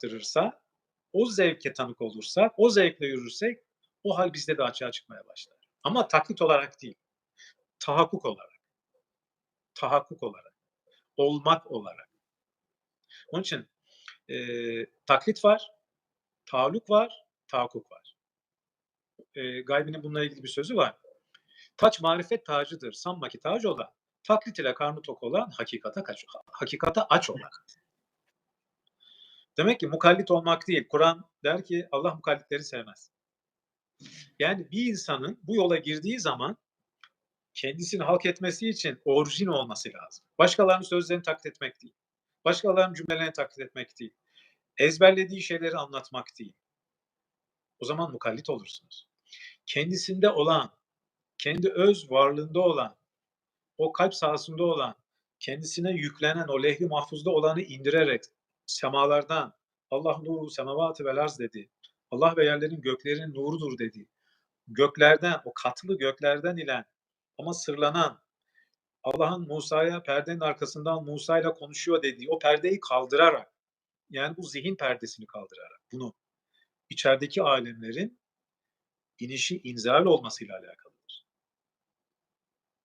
tattırırsa, o zevke tanık olursak, o zevkle yürürsek o hal bizde de açığa çıkmaya başlar. Ama taklit olarak değil, tahakkuk olarak. Tahakkuk olarak. Olmak olarak. Onun için eee, taklit var, taalluk var, tahakkuk var. Eee Gaybi'nin bununla ilgili bir sözü var. Taç marifet tacıdır. Sanma ki tac olan, taklit ile karnı tok olan, hakikata kaç, hakikata aç olan. Demek ki mukallit olmak değil. Kur'an der ki Allah mukallitleri sevmez. Yani bir insanın bu yola girdiği zaman kendisini halk etmesi için orijin olması lazım. Başkalarının sözlerini taklit etmek değil. Başkalarının cümlelerini taklit etmek değil. Ezberlediği şeyleri anlatmak değil. O zaman mukallit olursunuz. Kendisinde olan, kendi öz varlığında olan, o kalp sahasında olan, kendisine yüklenen o lehvi mahfuzda olanı indirerek semalardan Allah nuru semavatı vel arz dedi. Allah ve yerlerin göklerin nurudur dedi. Göklerden, o katlı göklerden ilen ama sırlanan Allah'ın Musa'ya perdenin arkasından Musa ile konuşuyor dediği o perdeyi kaldırarak yani bu zihin perdesini kaldırarak bunu içerideki alemlerin inişi inzal olmasıyla alakalıdır.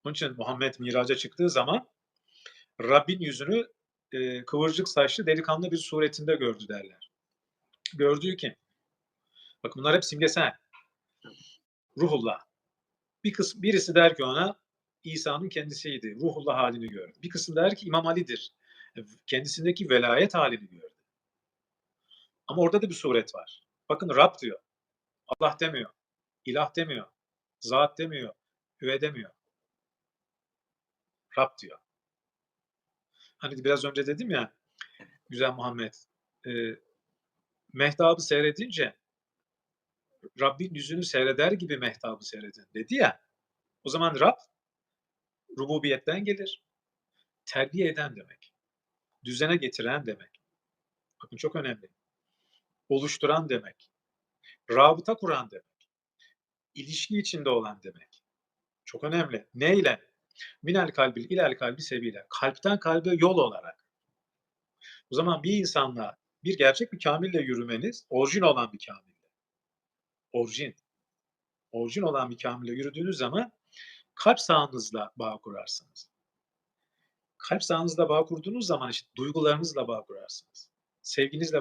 Onun için Muhammed miraca çıktığı zaman Rabbin yüzünü e, kıvırcık saçlı delikanlı bir suretinde gördü derler. Gördüğü kim? Bakın bunlar hep simgesel. Ruhullah. Bir kısım, birisi der ki ona İsa'nın kendisiydi. Ruhullah halini gördü. Bir kısım der ki İmam Ali'dir. E, Kendisindeki velayet halini gördü. Ama orada da bir suret var. Bakın Rab diyor. Allah demiyor. İlah demiyor. Zat demiyor. Üve demiyor. Rab diyor. Hani biraz önce dedim ya güzel Muhammed e, mehtabı seyredince Rabbin yüzünü seyreder gibi mehtabı seyredin dedi ya. O zaman Rab rububiyetten gelir. Terbiye eden demek. Düzene getiren demek. Bakın çok önemli. Oluşturan demek. Rabıta kuran demek. İlişki içinde olan demek. Çok önemli. Ne ile? Minel kalbil ilel kalbi sebiyle. Kalpten kalbe yol olarak. O zaman bir insanla bir gerçek bir kamille yürümeniz orijin olan bir kamille. Orijin. Orijin olan bir kamille yürüdüğünüz zaman kalp sahanızla bağ kurarsınız. Kalp sahanızla bağ kurduğunuz zaman işte duygularınızla bağ kurarsınız. Sevginizle